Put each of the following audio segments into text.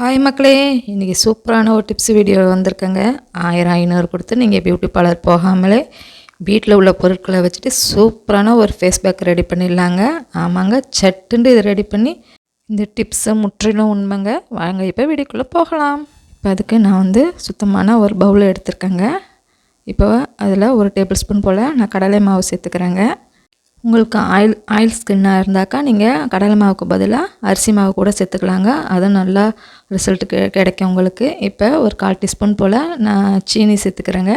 Hi மக்களே. இன்றைக்கி சூப்பரான ஒரு டிப்ஸ் வீடியோ வந்திருக்கேங்க. ஆயிரம் ஐநூறு கொடுத்து நீங்கள் பியூட்டி பார்லர் போகாமலே வீட்டில் உள்ள பொருட்களை வச்சுட்டு சூப்பரான ஒரு ஃபேஸ் பேக் ரெடி பண்ணிடலாங்க. ஆமாங்க சட்டுண்டு இதை ரெடி பண்ணி இந்த டிப்ஸை முற்றிலும் உண்மைங்க. வாங்க இப்போ வீடியோக்குள்ளே போகலாம். இப்போ அதுக்கு நான் வந்து சுத்தமான ஒரு பவுல் எடுத்திருக்கேங்க. இப்போ அதில் ஒரு டேபிள் ஸ்பூன் போல் நான் கடலை மாவு சேர்த்துக்கிறேங்க. உங்களுக்கு ஆயில் ஆயில் ஸ்கின்னாக இருந்தாக்கா நீங்கள் கடலை மாவுக்கு பதிலாக அரிசி மாவு கூட சேர்த்துக்கலாங்க. அதுவும் நல்லா ரிசல்ட் கிடைக்கும் உங்களுக்கு. இப்போ ஒரு கால் டீஸ்பூன் போல் நான் சீனி சேர்த்துக்கிறேங்க.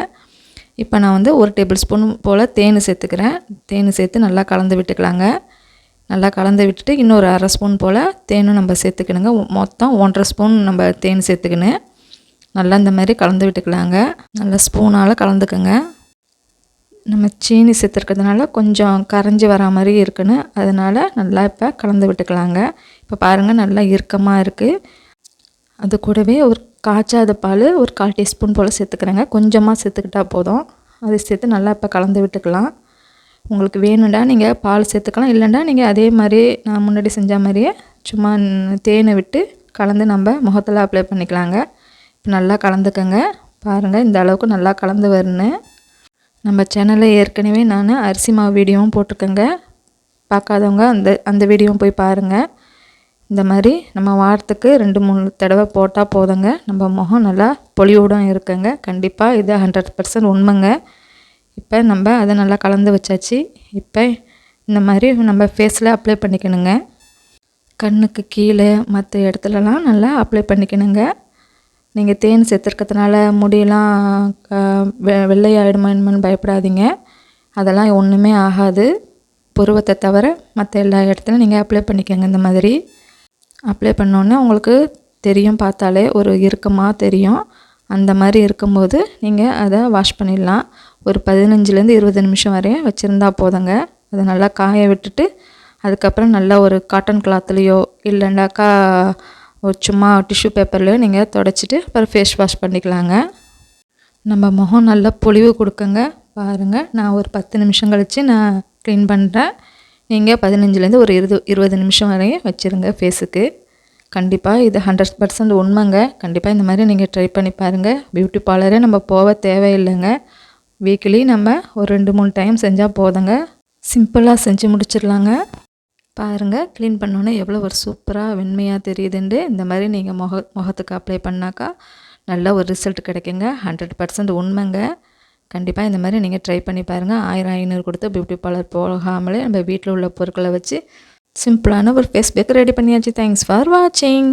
இப்போ நான் வந்து ஒரு டேபிள் ஸ்பூன் போல் தேன் சேர்த்துக்கிறேன். தேன் சேர்த்து நல்லா கலந்து விட்டுக்கலாங்க. நல்லா கலந்து விட்டுட்டு இன்னொரு அரை ஸ்பூன் போல் தேனும் நம்ம சேர்த்துக்கணுங்க. மொத்தம் ஒன்றரை ஸ்பூன் நம்ம தேன் சேர்த்துக்கணும் நல்லா இந்த மாதிரி கலந்து விட்டுக்கலாங்க. நல்லா ஸ்பூனால் கலந்துக்கோங்க. நம்ம சீனி சேர்த்துருக்கிறதுனால கொஞ்சம் கரைஞ்சி வரா மாதிரி இருக்குன்னு அதனால் நல்லா இப்போ கலந்து விட்டுக்கலாங்க. இப்போ பாருங்கள் நல்லா இறுக்கமாக இருக்குது அது கூடவே ஒரு காய்ச்சாத பால் ஒரு கால் டீஸ்பூன் போல் சேர்த்துக்கிறேங்க. கொஞ்சமாக சேர்த்துக்கிட்டால் போதும். அதை சேர்த்து நல்லா இப்போ கலந்து விட்டுக்கலாம். உங்களுக்கு வேணுண்டா நீங்கள் பால் சேர்த்துக்கலாம். இல்லைண்டா நீங்கள் அதே மாதிரி நான் முன்னாடி செஞ்ச மாதிரியே சும்மா தேனை விட்டு கலந்து நம்ம முகத்தில் அப்ளை பண்ணிக்கலாங்க. இப்போ நல்லா கலந்துக்கங்க. பாருங்கள் இந்த அளவுக்கு நல்லா கலந்து வரணும் நம்ம சேனலில் ஏற்கனவே நான் அரிசி மாவு வீடியோவும் போட்டிருக்கேங்க. பார்க்காதவங்க அந்த அந்த வீடியோவும் போய் பாருங்கள் இந்த மாதிரி நம்ம வாரத்துக்கு ரெண்டு மூணு தடவை போட்டால் போதுங்க. நம்ம முகம் நல்லா பொலிவுடன் இருக்குங்க. கண்டிப்பாக இது ஹண்ட்ரட் பர்சன்ட் உண்மைங்க. இப்போ நம்ம அதை நல்லா கலந்து வச்சாச்சு. இப்போ இந்த மாதிரி நம்ம ஃபேஸில் அப்ளை பண்ணிக்கணுங்க. கண்ணுக்கு கீழே மற்ற இடத்துலலாம் நல்லா அப்ளை பண்ணிக்கணுங்க. நீங்கள் தேன் சேர்த்துருக்கிறதுனால முடியெல்லாம் வெ வெள்ளையாயிடுமா பயப்படாதீங்க. அதெல்லாம் ஒன்றுமே ஆகாது. புருவத்தை தவிர மற்ற எல்லா இடத்துலையும் நீங்கள் அப்ளை பண்ணிக்கோங்க இந்த மாதிரி. அப்ளை பண்ணோன்னே உங்களுக்கு தெரியும் பார்த்தாலே ஒரு இறுக்கமாக தெரியும். அந்த மாதிரி இருக்கும்போது நீங்கள் அதை வாஷ் பண்ணிடலாம். ஒரு பதினஞ்சுலேருந்து இருபது நிமிஷம் வரையும் வச்சுருந்தா போதுங்க. அதை நல்லா காய விட்டுட்டு அதுக்கப்புறம் நல்லா ஒரு காட்டன் கிளாத்துலேயோ இல்லைண்டாக்கா ஒரு சும்மா டிஷ்யூ பேப்பரில் நீங்கள் தொடச்சிட்டு அப்புறம் ஃபேஸ் வாஷ் பண்ணிக்கலாங்க. நம்ம முகம் நல்லா பொழிவு கொடுக்குங்க. பாருங்கள் நான் ஒரு பத்து நிமிஷம் கழித்து நான் க்ளீன் பண்ணுறேன் நீங்கள் பதினஞ்சுலேருந்து ஒரு இருபது இருபது நிமிஷம் வரையும் வச்சுருங்க ஃபேஸுக்கு கண்டிப்பாக இது ஹண்ட்ரட் பர்சன்ட் உண்மைங்க. கண்டிப்பாக இந்த மாதிரி நீங்கள் ட்ரை பண்ணி பாருங்கள் பியூட்டி பார்லரே நம்ம போக தேவையில்லைங்க. வீக்லி நம்ம ஒரு ரெண்டு மூணு டைம் செஞ்சால் போதுங்க. சிம்பிளாக செஞ்சு முடிச்சிடலாங்க. பாருங்கள் க்ளீன் பண்ணோன்னே எவ்வளோ ஒரு சூப்பராக வெண்மையாக தெரியுதுண்டு. இந்த மாதிரி நீங்கள் முக முகத்துக்கு அப்ளை பண்ணாக்கா நல்ல ஒரு ரிசல்ட் கிடைக்குங்க. ஹண்ட்ரட் பர்சன்ட் உண்மைங்க. கண்டிப்பாக இந்த மாதிரி நீங்கள் ட்ரை பண்ணி பாருங்கள் ஆயிரம் ஐநூறு கொடுத்து பியூட்டி பார்லர் போகாமலே நம்ம வீட்டில் உள்ள பொருட்களை வச்சு சிம்பிளான ஒரு ஃபேஸ் பேக் ரெடி பண்ணியாச்சு. தேங்க்ஸ் ஃபார் வாட்சிங்